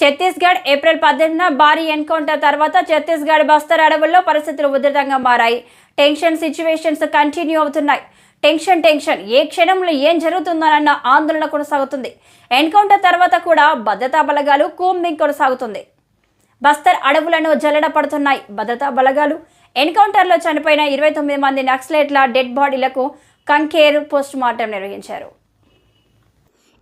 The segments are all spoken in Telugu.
ఛత్తీస్గఢ్ ఏప్రిల్ పద్దెనిమిదిన భారీ ఎన్కౌంటర్ తర్వాత ఛత్తీస్గఢ్ బస్తర్ అడవుల్లో పరిస్థితులు ఉధృతంగా మారాయి. టెన్షన్ సిచ్యువేషన్స్ కంటిన్యూ అవుతున్నాయి. Tension tension. ఏ క్షణంలో ఏం జరుగుతుందోనన్న ఆందోళన కొనసాగుతుంది. ఎన్కౌంటర్ తర్వాత కూడా భద్రతా బలగాలు కూంబింగ్ కొనసాగుతుంది. బస్తర్ అడవులను జల్లడ పడుతున్నాయి. భద్రతా బలగాలు. ఎన్కౌంటర్లో చనిపోయిన ఇరవై తొమ్మిది మంది నక్సలైట్ల డెడ్ బాడీలకు కంకేర్ పోస్ట్ మార్టం నిర్వహించారు.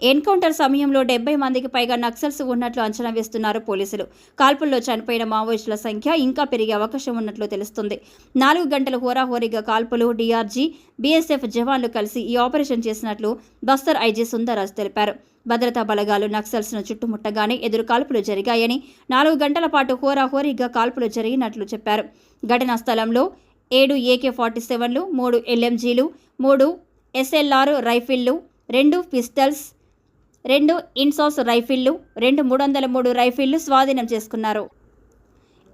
ఎన్కౌంటర్ సమయంలో డెబ్బై మందికి పైగా నక్సల్స్ ఉన్నట్లు అంచనా వేస్తున్నారు పోలీసులు. కాల్పుల్లో చనిపోయిన మావోయిస్టుల సంఖ్య ఇంకా పెరిగే అవకాశం ఉన్నట్లు తెలుస్తుంది. నాలుగు గంటల హోరాహోరీగా కాల్పులు డీఆర్జీ బీఎస్ఎఫ్ జవాన్లు కలిసి ఈ ఆపరేషన్ చేసినట్లు బస్తర్ ఐజీ సుందరరాజ్ తెలిపారు. భద్రతా బలగాలు నక్సల్స్ను చుట్టుముట్టగానే ఎదురు కాల్పులు జరిగాయని నాలుగు గంటల పాటు హోరాహోరీగా కాల్పులు జరిగినట్లు చెప్పారు. ఘటనా స్థలంలో ఏడు ఏకే ఫార్టీ సెవెన్లు మూడు ఎల్ఎంజీలు మూడు ఎస్ఎల్ఆర్ రైఫిళ్ళు రెండు పిస్టల్స్ రెండు ఇన్సాస్ రైఫిళ్ళు రెండు మూడు వందల మూడు రైఫిళ్ళు స్వాధీనం చేసుకున్నారు.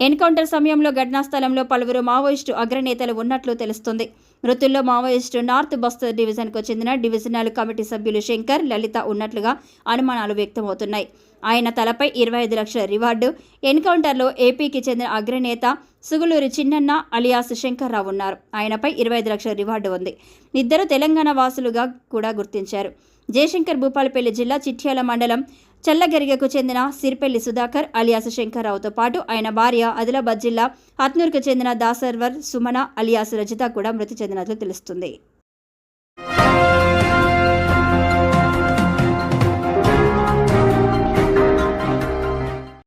ఎన్కౌంటర్ సమయంలో ఘటనా స్థలంలో పలువురు మావోయిస్టు అగ్రనేతలు ఉన్నట్లు తెలుస్తుంది. మృతుల్లో మావోయిస్టు నార్త్ బస్తర్ డివిజన్కు చెందిన డివిజనల్ కమిటీ సభ్యులు శంకర్ లలిత ఉన్నట్లుగా అనుమానాలు వ్యక్తమవుతున్నాయి. ఆయన తలపై ఇరవై ఐదు లక్షల రివార్డు ఎన్కౌంటర్లో ఏపీకి చెందిన అగ్రనేత సుగులూరి చిన్నన్న అలియాస్ శంకర్రావు ఉన్నారు. ఆయనపై ఇరవై ఐదు లక్షల రివార్డు ఉంది. ఇద్దరు తెలంగాణ వాసులుగా కూడా గుర్తించారు. జయశంకర్ భూపాలపల్లి జిల్లా చిట్యాల మండలం చల్లగెరిగకు చెందిన సిరిపెల్లి సుధాకర్ అలియాస్ శంకర్రావుతో పాటు ఆయన భార్య ఆదిలాబాద్ జిల్లా హత్నూర్కు చెందిన దాసర్వర్ సుమన అలియాస్ రజిత కూడా మృతి చెందినట్లు తెలుస్తుంది.